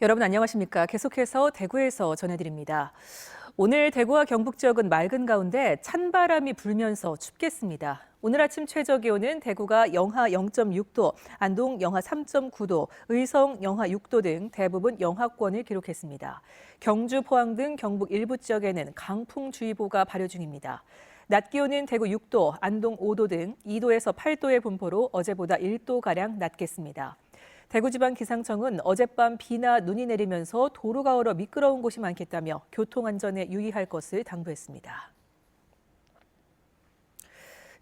여러분 안녕하십니까? 계속해서 대구에서 전해드립니다. 오늘 대구와 경북 지역은 맑은 가운데 찬 바람이 불면서 춥겠습니다. 오늘 아침 최저 기온은 대구가 영하 0.6도, 안동 영하 3.9도, 의성 영하 6도 등 대부분 영하권을 기록했습니다. 경주, 포항 등 경북 일부 지역에는 강풍주의보가 발효 중입니다. 낮 기온은 대구 6도, 안동 5도 등 2도에서 8도의 분포로 어제보다 1도가량 낮겠습니다. 대구지방 기상청은 어젯밤 비나 눈이 내리면서 도로가 얼어 미끄러운 곳이 많겠다며 교통안전에 유의할 것을 당부했습니다.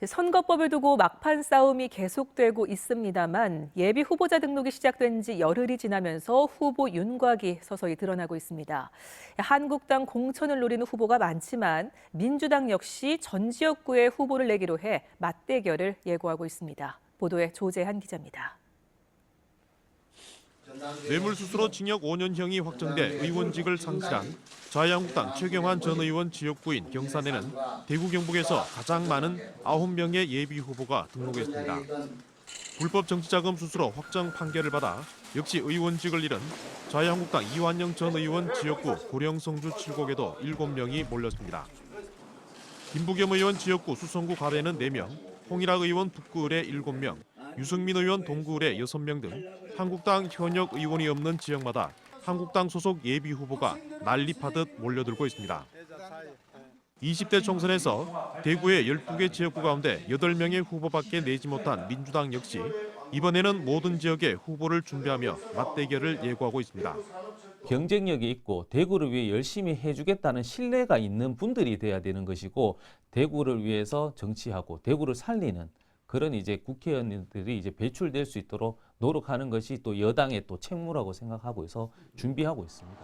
선거법을 두고 막판 싸움이 계속되고 있습니다만 예비 후보자 등록이 시작된 지 열흘이 지나면서 후보 윤곽이 서서히 드러나고 있습니다. 한국당 공천을 노리는 후보가 많지만 민주당 역시 전 지역구에 후보를 내기로 해 맞대결을 예고하고 있습니다. 보도에 조재한 기자입니다. 뇌물수수로 징역 5년형이 확정돼 의원직을 상실한 자유한국당 최경환 전 의원 지역구인 경산에는 대구 경북에서 가장 많은 9명의 예비 후보가 등록했습니다. 불법 정치자금 수수로 확정 판결을 받아 역시 의원직을 잃은 자유한국당 이완영 전 의원 지역구 고령 성주 7곡에도 7명이 몰렸습니다. 김부겸 의원 지역구 수성구 가래는 4명, 홍일학 의원 북구을에 7명, 유승민 의원 동구을에 6명 등 한국당 현역 의원이 없는 지역마다 한국당 소속 예비 후보가 난립하듯 몰려들고 있습니다. 20대 총선에서 대구의 12개 지역구 가운데 8명의 후보밖에 내지 못한 민주당 역시 이번에는 모든 지역에 후보를 준비하며 맞대결을 예고하고 있습니다. 경쟁력이 있고 대구를 위해 열심히 해주겠다는 신뢰가 있는 분들이 돼야 되는 것이고 대구를 위해서 정치하고 대구를 살리는 그런 이제 국회의원들이 이제 배출될 수 있도록 노력하는 것이 또 여당의 또 책무라고 생각하고 있어 준비하고 있습니다.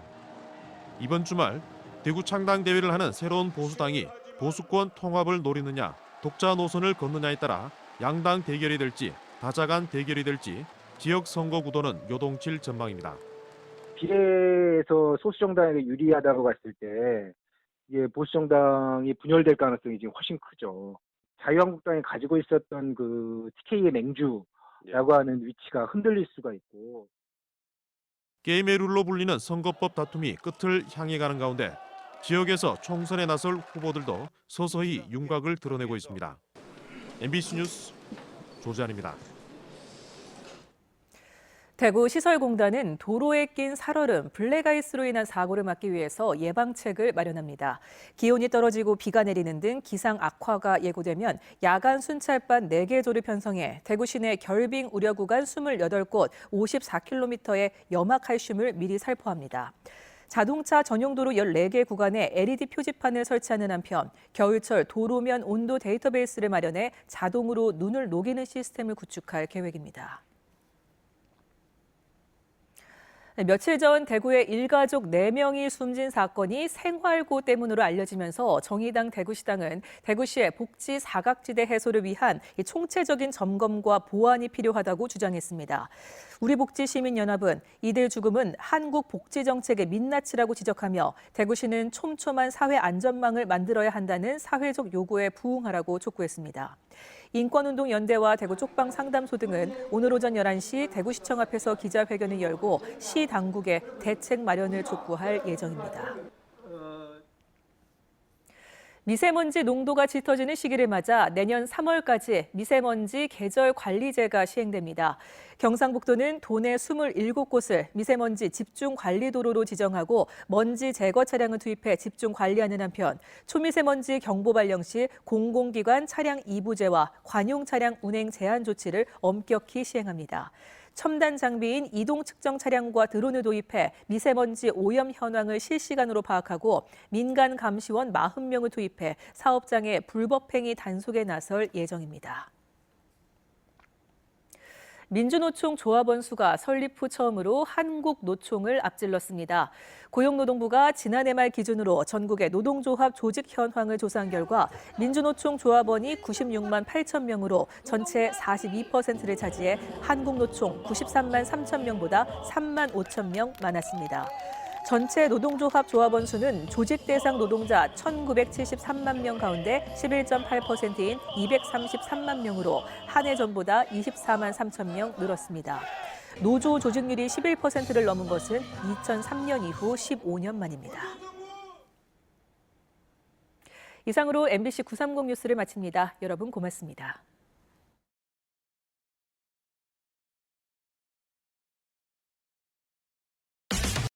이번 주말 대구 창당 대회를 하는 새로운 보수당이 보수권 통합을 노리느냐 독자 노선을 걷느냐에 따라 양당 대결이 될지 다자간 대결이 될지 지역 선거 구도는 요동칠 전망입니다. 비례에서 소수 정당에게 유리하다고 봤을 때 이게 보수 정당이 분열될 가능성이 지금 훨씬 크죠. 자유한국당이 가지고 있었던 그 TK의 맹주라고 하는 위치가 흔들릴 수가 있고 게임의 룰로 불리는 선거법 다툼이 끝을 향해 가는 가운데 지역에서 총선에 나설 후보들도 서서히 윤곽을 드러내고 있습니다. MBC 뉴스 조재환입니다. 대구 시설공단은 도로에 낀 살얼음, 블랙아이스로 인한 사고를 막기 위해서 예방책을 마련합니다. 기온이 떨어지고 비가 내리는 등 기상 악화가 예고되면 야간 순찰반 4개 조를 편성해 대구 시내 결빙 우려 구간 28곳 54km의 염화칼슘을 미리 살포합니다. 자동차 전용 도로 14개 구간에 LED 표지판을 설치하는 한편 겨울철 도로면 온도 데이터베이스를 마련해 자동으로 눈을 녹이는 시스템을 구축할 계획입니다. 며칠 전 대구의 일가족 4명이 숨진 사건이 생활고 때문으로 알려지면서 정의당 대구시당은 대구시의 복지 사각지대 해소를 위한 이 총체적인 점검과 보완이 필요하다고 주장했습니다. 우리복지시민연합은 이들 죽음은 한국 복지 정책의 민낯이라고 지적하며 대구시는 촘촘한 사회 안전망을 만들어야 한다는 사회적 요구에 부응하라고 촉구했습니다. 인권운동 연대와 대구 쪽방 상담소 등은 오늘 오전 11시 대구시청 앞에서 기자회견을 열고 시 당국에 대책 마련을 촉구할 예정입니다. 미세먼지 농도가 짙어지는 시기를 맞아 내년 3월까지 미세먼지 계절 관리제가 시행됩니다. 경상북도는 도내 27곳을 미세먼지 집중 관리 도로로 지정하고 먼지 제거 차량을 투입해 집중 관리하는 한편 초미세먼지 경보 발령 시 공공기관 차량 이부제와 관용 차량 운행 제한 조치를 엄격히 시행합니다. 첨단 장비인 이동 측정 차량과 드론을 도입해 미세먼지 오염 현황을 실시간으로 파악하고 민간 감시원 40명을 투입해 사업장의 불법 행위 단속에 나설 예정입니다. 민주노총 조합원 수가 설립 후 처음으로 한국노총을 앞질렀습니다. 고용노동부가 지난해 말 기준으로 전국의 노동조합 조직 현황을 조사한 결과 민주노총 조합원이 96만 8천 명으로 전체 42%를 차지해 한국노총 93만 3천 명보다 3만 5천 명 많았습니다. 전체 노동조합 조합원 수는 조직 대상 노동자 1,973만 명 가운데 11.8%인 233만 명으로 한 해 전보다 24만 3천 명 늘었습니다. 노조 조직률이 11%를 넘은 것은 2003년 이후 15년 만입니다. 이상으로 MBC 930 뉴스를 마칩니다. 여러분 고맙습니다.